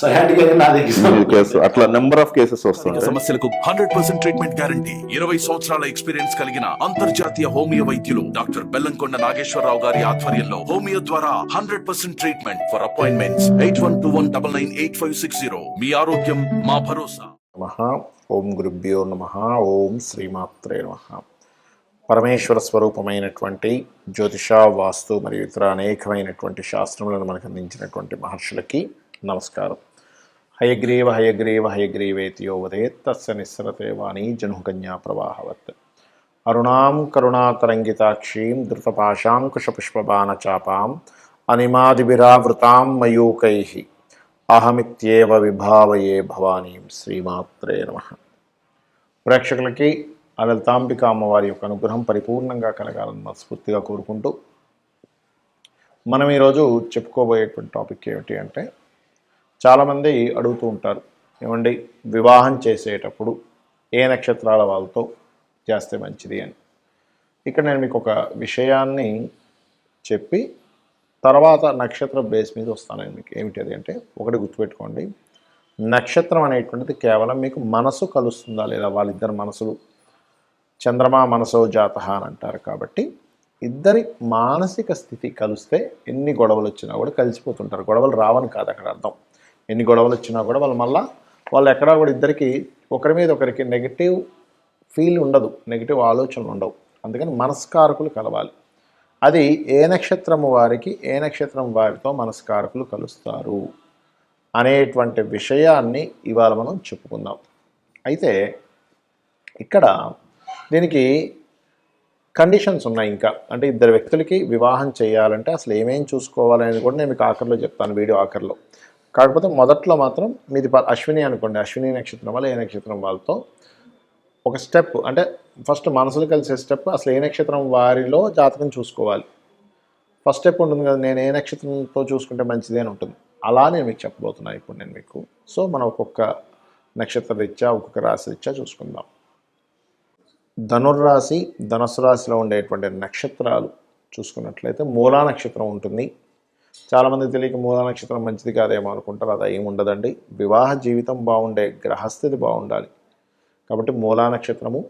సహాటిక్ అయితే నా దగ్గర కేసు అట్లా నెంబర్ ఆఫ్ కేసెస్ వస్తుంటాయి. సమస్యలకు హండ్రెడ్ పర్సెంట్ ట్రీట్మెంట్ గ్యారంటీ ఇరవై సంవత్సరాల ఎక్స్పీరియన్స్ కలిగిన అంతర్జాతీయ హోమియో వైద్యులు డాక్టర్ బెల్లంకొండ నాగేశ్వరరావు గారి ఆధ్వర్యంలో హోమియో ద్వారా hundred percent treatment for appointments eight one two one double nine eight five six zero మీ ఆరోగ్యం మా భరోసా. నమః. ఓం గురుభ్యో నమ. ఓం శ్రీమాత్రే నమ. పరమేశ్వర స్వరూపమైనటువంటి జ్యోతిష వాస్తు మరియు ఇతర అనేకమైనటువంటి శాస్త్రములను మనకు అందించినటువంటి మహర్షులకి నమస్కారం. హయగ్రీవ హయగ్రీవ హయగ్రీవేతియో వదేత్ తస్య నిస్సరతే వాణి జనుకన్యా ప్రవాహవత్. అరుణాం కరుణాతరంగితాక్షీం ధృతపాశాంకుశపుష్పబాణచాపాం అనిమాదిభిరావృతాం మయూకై. అహమిత్యేవ విభావయే భవానీం శ్రీమాత్రే నమ. ప్రేక్షకులకి ఆ లలితాంబిక అమ్మవారి యొక్క అనుగ్రహం పరిపూర్ణంగా కలగాలని మనస్ఫూర్తిగా కోరుకుంటూ మనం ఈరోజు చెప్పుకోబోయేటువంటి టాపిక్ ఏమిటి అంటే చాలామంది అడుగుతూ ఉంటారు ఏమండి వివాహం చేసేటప్పుడు ఏ నక్షత్రాల వాళ్ళతో చేస్తే మంచిది? అని. ఇక్కడ నేను మీకు ఒక విషయాన్ని చెప్పి తర్వాత నక్షత్ర బేస్ మీద వస్తాను నేను మీకు. ఏమిటి అది అంటే ఒకటి గుర్తుపెట్టుకోండి. నక్షత్రం అనేటువంటిది కేవలం మీకు మనసు కలుస్తుందా లేదా? వాళ్ళిద్దరు మనసులు. చంద్రమా మనసో జాత అని అంటారు కాబట్టి ఇద్దరి మానసిక స్థితి కలిస్తే ఎన్ని గొడవలు వచ్చినా కూడా కలిసిపోతుంటారు. గొడవలు రావని కాదు అక్కడ అర్థం. ఎన్ని గొడవలు వచ్చినా కూడా వాళ్ళు మళ్ళీ వాళ్ళు ఎక్కడా కూడా ఇద్దరికి ఒకరి మీద ఒకరికి నెగిటివ్ ఫీల్ ఉండదు. నెగిటివ్ ఆలోచనలు ఉండవు. అందుకని మనస్కారకులు కలవాలి. అది ఏ నక్షత్రము వారికి ఏ నక్షత్రం వారితో మనస్కారకులు కలుస్తారు అనేటువంటి విషయాన్ని ఇవాళ మనం చెప్పుకుందాం. అయితే ఇక్కడ దీనికి కండిషన్స్ ఉన్నాయి ఇంకా. అంటే ఇద్దరు వ్యక్తులకి వివాహం చేయాలంటే అసలు ఏమేం చూసుకోవాలనేది కూడా నేను మీకు ఆఖరిలో చెప్తాను వీడియో ఆఖరిలో. కాకపోతే మొదట్లో మాత్రం మీది అశ్విని అనుకోండి. అశ్విని నక్షత్రం వల్ల ఏ నక్షత్రం వాళ్ళతో ఒక స్టెప్ అంటే ఫస్ట్ మనసులు కలిసే స్టెప్ అసలు ఏ నక్షత్రం వారిలో జాతకం చూసుకోవాలి. ఫస్ట్ స్టెప్ ఉంటుంది కదా నేను ఏ నక్షత్రంతో చూసుకుంటే మంచిది అని ఉంటుంది. అలా నేను మీకు చెప్పబోతున్నాను ఇప్పుడు నేను మీకు. సో మనం ఒక్కొక్క నక్షత్ర రీత్యా ఒక్కొక్క రాశి రీత్యా చూసుకుందాం. ధనుర్రాశి ధనుసు రాశిలో ఉండేటువంటి నక్షత్రాలు చూసుకున్నట్లయితే మూలా నక్షత్రం ఉంటుంది. చాలామంది తెలియక మూల నక్షత్రం మంచిది కాదేమో అనుకుంటారు. అది ఏమి ఉండదండి. వివాహ జీవితం బాగుండే గ్రహస్థితి బాగుండాలి. కాబట్టి మూలా నక్షత్రము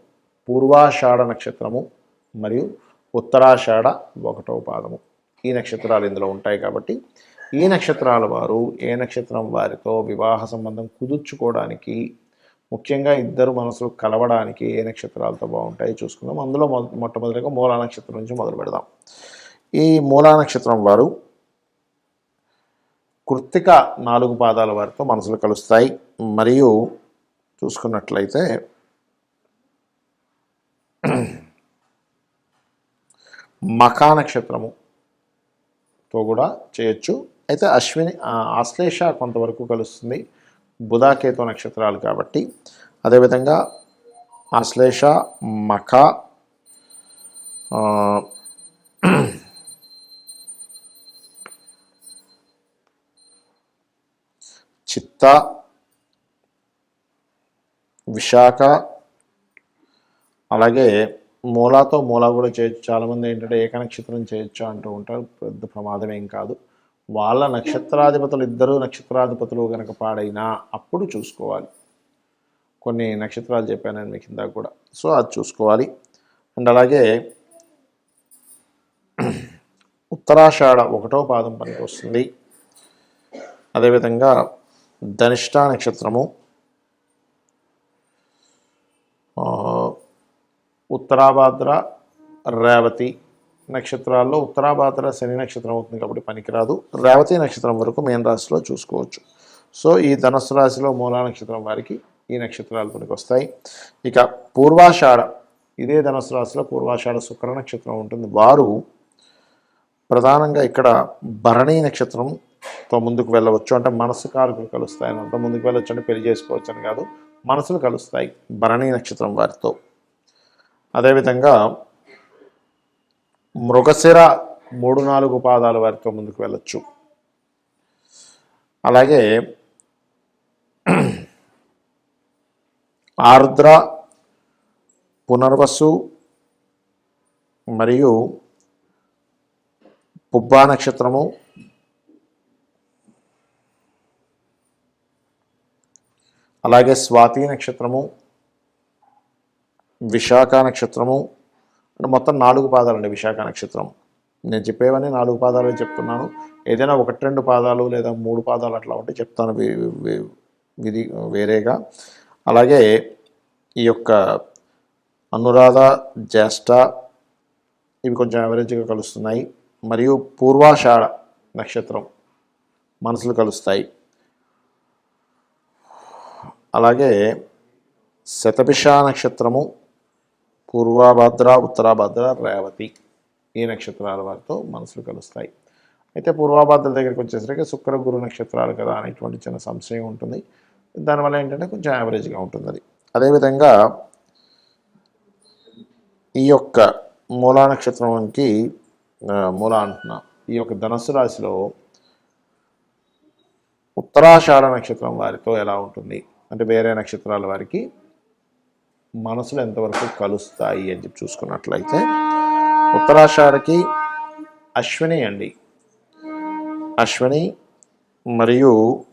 పూర్వాషాఢ నక్షత్రము మరియు ఉత్తరాషాఢ ఒకటో పాదము. ఈ నక్షత్రాలు ఇందులో ఉంటాయి కాబట్టి ఈ నక్షత్రాల వారు ఏ నక్షత్రం వారితో వివాహ సంబంధం కుదుర్చుకోవడానికి ముఖ్యంగా ఇద్దరు మనసులు కలవడానికి ఏ నక్షత్రాలతో బాగుంటాయి చూసుకుందాం. అందులో మొ- మొట్టమొదటిగా మూలా నక్షత్రం నుంచి మొదలు పెడదాం. ఈ మూలా నక్షత్రం వారు కృత్తిక నాలుగు పాదాల వారితో మనసులు కలుస్తాయి. మరియు చూసుకున్నట్లయితే మకా నక్షత్రముతో కూడా చేయొచ్చు. అయితే అశ్విని ఆశ్లేష కొంతవరకు కలుస్తుంది. బుధాకేతు నక్షత్రాలు కాబట్టి. అదేవిధంగా ఆశ్లేష మఖ చిత్త విశాఖ అలాగే మూలాతో మూలా కూడా చేయొచ్చు. చాలామంది ఏంటంటే ఏక నక్షత్రం చేయొచ్చు అంటూ ఉంటారు. పెద్ద ప్రమాదం ఏం కాదు. వాళ్ళ నక్షత్రాధిపతులు ఇద్దరు నక్షత్రాధిపతులు కనుక పాడైనా అప్పుడు చూసుకోవాలి. కొన్ని నక్షత్రాలు చెప్పాను నేను మీకు ఇందాక కూడా. సో అది చూసుకోవాలి. అండ్ అలాగే ఉత్తరాషాఢ ఒకటో పాదం పనికి వస్తుంది. అదేవిధంగా ధనిష్ట నక్షత్రము. ఉత్తరాభాద్ర రేవతి నక్షత్రాల్లో ఉత్తరాభాద్ర శని నక్షత్రం అవుతుంది కాబట్టి పనికిరాదు. రేవతి నక్షత్రం వరకు మేన్ రాశిలో చూసుకోవచ్చు. సో ఈ ధనుస్సు రాశిలో మూలా నక్షత్రం వారికి ఈ నక్షత్రాలు పనికి వస్తాయి ఇక పూర్వాషాఢ ఇదే ధనుసు రాశిలో పూర్వాషాఢ శుక్ర నక్షత్రం ఉంటుంది. వారు ప్రధానంగా ఇక్కడ భరణీ నక్షత్రం తో ముందుకు వెళ్ళవచ్చు. అంటే మనసు కారకులు కలుస్తాయని అంత ముందుకు వెళ్ళొచ్చు అంటే పెళ్ళి చేసుకోవచ్చు అని కాదు. మనసులు కలుస్తాయి భరణి నక్షత్రం వారితో. అదేవిధంగా మృగశిర మూడు నాలుగు పాదాల వారితో ముందుకు వెళ్ళొచ్చు. అలాగే ఆర్ద్ర పునర్వసు మరియు పుబ్బా నక్షత్రము అలాగే స్వాతి నక్షత్రము విశాఖ నక్షత్రము అంటే మొత్తం నాలుగు పాదాలండి విశాఖ నక్షత్రం. నేను చెప్పేవన్నీ నాలుగు పాదాలు చెప్తున్నాను. ఏదైనా ఒకటి రెండు పాదాలు లేదా మూడు పాదాలు అట్లా ఉంటే చెప్తాను విధి వేరేగా. అలాగే ఈ యొక్క అనురాధ జ్యేష్ఠ ఇవి కొంచెం యావరేజ్గా కలుస్తున్నాయి. మరియు పూర్వాషాఢ నక్షత్రం మనసులు కలుస్తాయి. అలాగే శతభిష నక్షత్రము పూర్వభద్ర ఉత్తరాభద్ర రేవతి ఈ నక్షత్రాల వారితో మనసులు కలుస్తాయి. అయితే పూర్వభద్ర దగ్గరికి వచ్చేసరికి శుక్ర గురు నక్షత్రాలు కదా అనేటువంటి చిన్న సంశయం ఉంటుంది. దానివల్ల ఏంటంటే కొంచెం యావరేజ్గా ఉంటుంది అది అదేవిధంగా ఈ యొక్క మూలా నక్షత్రంకి మూల మూలా అంటున్నా ఈ యొక్క ధనస్సు రాశిలో ఉత్తరాషాఢ నక్షత్రం వారితో ఎలా ఉంటుంది? అంటే వేరే నక్షత్రాల వారికి మనసులు ఎంతవరకు కలుస్తాయి అని చెప్పి చూసుకున్నట్లయితే ఉత్తరాషాఢకి అశ్విని అండి. అశ్విని మరియు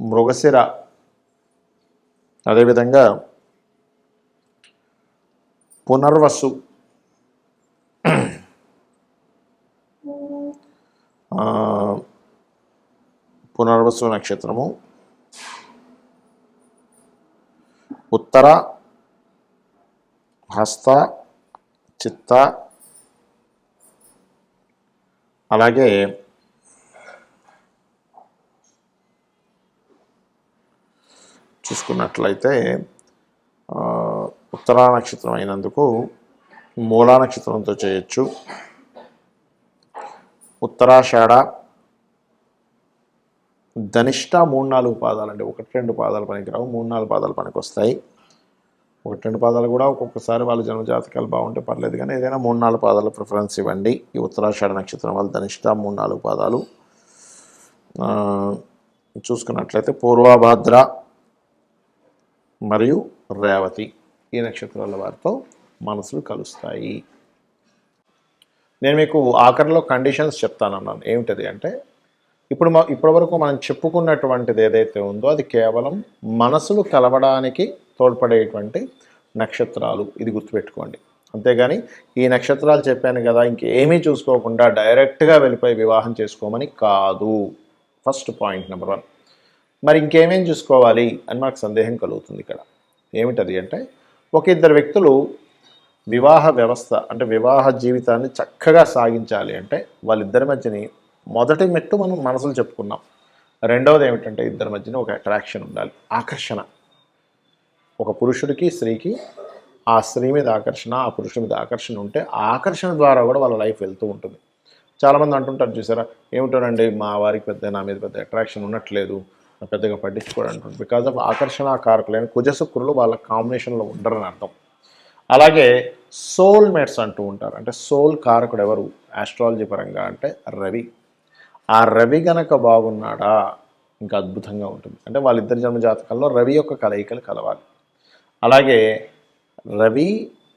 మృగశిర. అదేవిధంగా పునర్వసు. పునర్వసు నక్షత్రము. ఉత్తర హస్త చిత్త. అలాగే చూసుకున్నట్లయితే ఉత్తరా నక్షత్రం అయినందుకు మూలా నక్షత్రంతో చేయొచ్చు. ఉత్తరాషాఢ ధనిష్ట మూడు నాలుగు పాదాలు అండి ఒకటి రెండు పాదాలు పనికిరావు మూడు నాలుగు పాదాలు పనికి వస్తాయి ఒకటి రెండు పాదాలు కూడా ఒక్కొక్కసారి వాళ్ళ జన్మజాతకాలు బాగుంటే పర్లేదు కానీ ఏదైనా మూడు నాలుగు పాదాలు ప్రిఫరెన్స్ ఇవ్వండి. ఈ ఉత్తరాషాఢ నక్షత్రం వాళ్ళు ధనిష్ట మూడు నాలుగు పాదాలు. చూసుకున్నట్లయితే పూర్వభద్ర మరియు రేవతి ఈ నక్షత్రాల వారితో మనసులు కలుస్తాయి. నేను మీకు ఆఖరిలో కండిషన్స్ చెప్తానన్నాను. ఏమిటది అంటే ఇప్పుడు మా ఇప్పటివరకు మనం చెప్పుకున్నటువంటిది ఏదైతే ఉందో అది కేవలం మనసులు కలవడానికి తోడ్పడేటువంటి నక్షత్రాలు. ఇది గుర్తుపెట్టుకోండి. అంతేగాని ఈ నక్షత్రాలు చెప్పాను కదా ఇంకేమీ చూసుకోకుండా డైరెక్ట్గా వెళ్ళిపోయి వివాహం చేసుకోమని కాదు. First point number one. మరి ఇంకేమేం చూసుకోవాలి అని మాకు సందేహం కలుగుతుంది ఇక్కడ. ఏమిటది అంటే ఒక ఇద్దరు వ్యక్తులు వివాహ వ్యవస్థ అంటే వివాహ జీవితాన్ని చక్కగా సాగించాలి అంటే వాళ్ళిద్దరి మధ్యని మొదటి మెట్టు మనం మనసులు చెప్పుకున్నాం. రెండవది ఏమిటంటే ఇద్దరి మధ్యన ఒక అట్రాక్షన్ ఉండాలి. ఆకర్షణ. ఒక పురుషుడికి స్త్రీకి ఆ స్త్రీ మీద ఆకర్షణ ఆ పురుషుడి మీద ఆకర్షణ ఉంటే ఆ ఆకర్షణ ద్వారా కూడా వాళ్ళ లైఫ్ వెళ్తూ ఉంటుంది. చాలామంది అంటుంటారు చూసారా ఏమిటోనండి మా వారికి పెద్ద నా మీద పెద్ద అట్రాక్షన్ ఉన్నట్లేదు పెద్దగా పట్టించుకోడు అంటుంది బికాజ్ ఆఫ్ ఆకర్షణ కారకులైన కుజశుక్రులు వాళ్ళ కాంబినేషన్లో ఉండరని అర్థం. అలాగే సోల్ మేట్స్ అంటూ ఉంటారు. అంటే సోల్ కారకుడు ఎవరు? ఆస్ట్రాలజీ పరంగా అంటే రవి. ఆ రవి గనక బాగున్నాడా? ఇంకా అద్భుతంగా ఉంటుంది. అంటే వాళ్ళిద్దరి జన్మ జాతకాల్లో రవి యొక్క కలయికలు కలవాలి. అలాగే రవి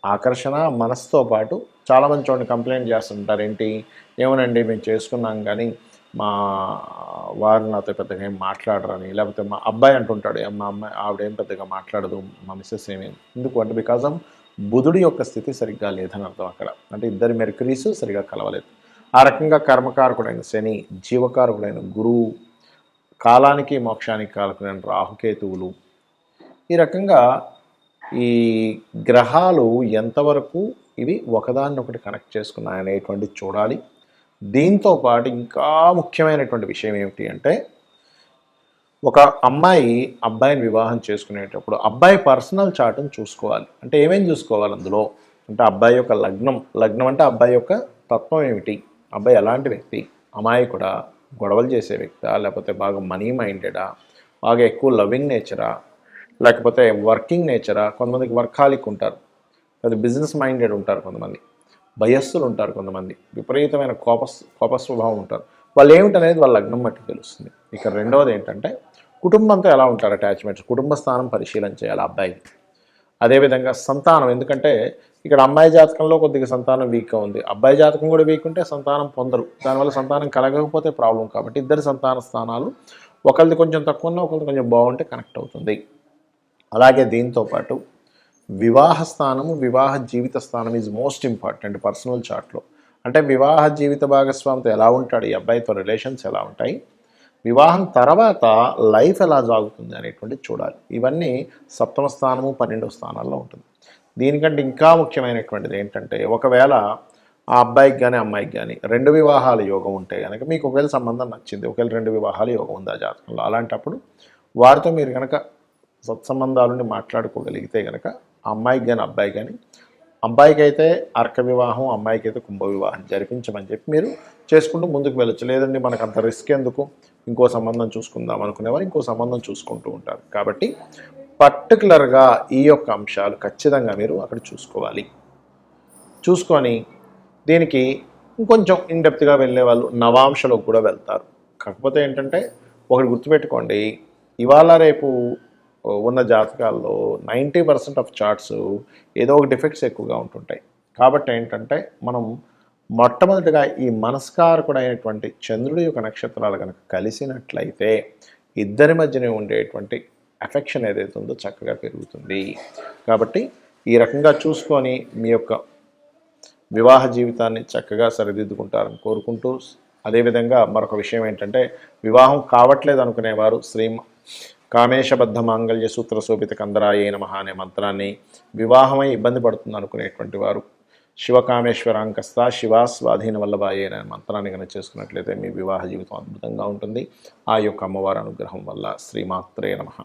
ఆకర్షణ మనసుతో పాటు చాలామంది చూడండి కంప్లైంట్ చేస్తుంటారు ఏంటి ఏమోనండి మేము చేసుకున్నాం కానీ మా వారు నాతో పెద్దగా ఏం మాట్లాడరని లేకపోతే మా అబ్బాయి అంటుంటాడు మా అమ్మాయి ఆవిడేం పెద్దగా మాట్లాడదు మా మిస్సెస్ ఏమీ ఎందుకు అంటే బికాజ్ ఆఫ్ బుధుడి యొక్క స్థితి సరిగ్గా లేదని అర్థం అక్కడ. అంటే ఇద్దరి మెర్కరీస్ సరిగ్గా కలవలేదు. ఆ రకంగా కర్మకారకుడైన శని జీవకారకుడైన గురువు కాలానికి మోక్షానికి కారకుడైన రాహుకేతువులు. ఈ రకంగా ఈ గ్రహాలు ఎంతవరకు ఇవి ఒకదాన్నొకటి కనెక్ట్ చేసుకున్నాయనేటువంటి చూడాలి. దీంతో పాటు ఇంకా ముఖ్యమైనటువంటి విషయం ఏమిటి అంటే ఒక అమ్మాయి అబ్బాయిని వివాహం చేసుకునేటప్పుడు అబ్బాయి పర్సనల్ చార్ట్ని చూసుకోవాలి. అంటే ఏమేమి చూసుకోవాలి అందులో? అంటే అబ్బాయి యొక్క లగ్నం లగ్నం అంటే అబ్బాయి యొక్క తత్వం ఏమిటి? అబ్బాయి ఎలాంటి వ్యక్తి అమాయకుడా గొడవలు చేసే వ్యక్తా లేకపోతే బాగా మనీ మైండెడా బాగా ఎక్కువ లవింగ్ నేచరా లేకపోతే వర్కింగ్ నేచరా కొంతమందికి వర్కాలిక్ ఉంటారు. లేదా బిజినెస్ మైండెడ్ ఉంటారు కొంతమంది. భయస్సులు ఉంటారు కొంతమంది. విపరీతమైన కోప కోప స్వభావం ఉంటారు. వాళ్ళు ఏమిటనేది వాళ్ళ లగ్నం బట్టి తెలుస్తుంది. ఇక రెండవది ఏంటంటే కుటుంబంతో ఎలా ఉంటారు అటాచ్మెంట్స్? కుటుంబ స్థానం పరిశీలన చేయాలి అబ్బాయికి. అదేవిధంగా సంతానం. ఎందుకంటే ఇక్కడ అమ్మాయి జాతకంలో కొద్దిగా సంతానం వీక్గా ఉంది. అబ్బాయి జాతకం కూడా వీక్ ఉంటే సంతానం పొందరు. దానివల్ల సంతానం కలగకపోతే ప్రాబ్లం కాబట్టి ఇద్దరి సంతాన స్థానాలు ఒకరిది కొంచెం తక్కువ ఉన్నా ఒకరిది కొంచెం బాగుంటే కనెక్ట్ అవుతుంది. అలాగే దీంతో పాటు వివాహ స్థానము వివాహ జీవిత స్థానం ఈజ్ మోస్ట్ ఇంపార్టెంట్ పర్సనల్ చార్ట్లో అంటే వివాహ జీవిత భాగస్వామితో ఎలా ఉంటాడు? ఈ అబ్బాయితో రిలేషన్స్ ఎలా ఉంటాయి? వివాహం తర్వాత లైఫ్ ఎలా సాగుతుంది అనేటువంటి చూడాలి. ఇవన్నీ సప్తమ స్థానము పన్నెండవ స్థానాల్లో ఉంటుంది. దీనికంటే ఇంకా ముఖ్యమైనటువంటిది ఏంటంటే ఒకవేళ ఆ అబ్బాయికి కానీ అమ్మాయికి కానీ రెండు వివాహాల యోగం ఉంటే కనుక మీకు ఒకవేళ సంబంధం నచ్చింది ఒకవేళ రెండు వివాహాల యోగం ఉంది ఆ జాతకంలో? అలాంటప్పుడు వారితో మీరు కనుక సత్సంబంధాలని మాట్లాడుకోగలిగితే కనుక ఆ అమ్మాయికి కానీ అబ్బాయి కానీ అబ్బాయికి అయితే అర్క వివాహం అమ్మాయికి అయితే కుంభ వివాహం జరిపించమని చెప్పి మీరు చేసుకుంటూ ముందుకు వెళ్ళచ్చు. లేదండి మనకు అంత రిస్క్ ఎందుకు? ఇంకో సంబంధం చూసుకుందాం అనుకునేవారు ఇంకో సంబంధం చూసుకుంటూ ఉంటారు. కాబట్టి పర్టికులర్గా ఈ యొక్క అంశాలు ఖచ్చితంగా మీరు అక్కడ చూసుకోవాలి. చూసుకొని దీనికి ఇంకొంచెం ఇన్డెప్త్గా వెళ్ళే వాళ్ళు నవాంశలోకి కూడా వెళ్తారు. కాకపోతే ఏంటంటే ఒకటి గుర్తుపెట్టుకోండి ఇవాళ రేపు ఉన్న జాతకాల్లో నైంటీ పర్సెంట్ ఆఫ్ చార్ట్స్ ఏదో ఒక డిఫెక్ట్స్ ఎక్కువగా ఉంటుంటాయి. కాబట్టి ఏంటంటే మనం మొట్టమొదటిగా ఈ మనస్కారకుడైనటువంటి చంద్రుడి యొక్క నక్షత్రాలు కనుక కలిసినట్లయితే ఇద్దరి మధ్యనే ఉండేటువంటి అఫెక్షన్ ఏదైతే ఉందో చక్కగా పెరుగుతుంది. కాబట్టి ఈ రకంగా చూసుకొని మీ యొక్క వివాహ జీవితాన్ని చక్కగా సరిదిద్దుకుంటారని కోరుకుంటూ అదేవిధంగా మరొక విషయం ఏంటంటే వివాహం కావట్లేదు అనుకునేవారు శ్రీ కామేశబద్ధ మాంగళ్య సూత్ర శోభిత కందరాయే నమః అనే మంత్రాన్ని వివాహమై ఇబ్బంది పడుతుంది అనుకునేటువంటి వారు శివకామేశ్వరాంకస్త శివా స్వాధీన వల్లభాయే అనే మంత్రాన్ని కనుక చేసుకున్నట్లయితే మీ వివాహ జీవితం అద్భుతంగా ఉంటుంది. ఆ యొక్క అమ్మవారి అనుగ్రహం వల్ల శ్రీమాత్రే నమః.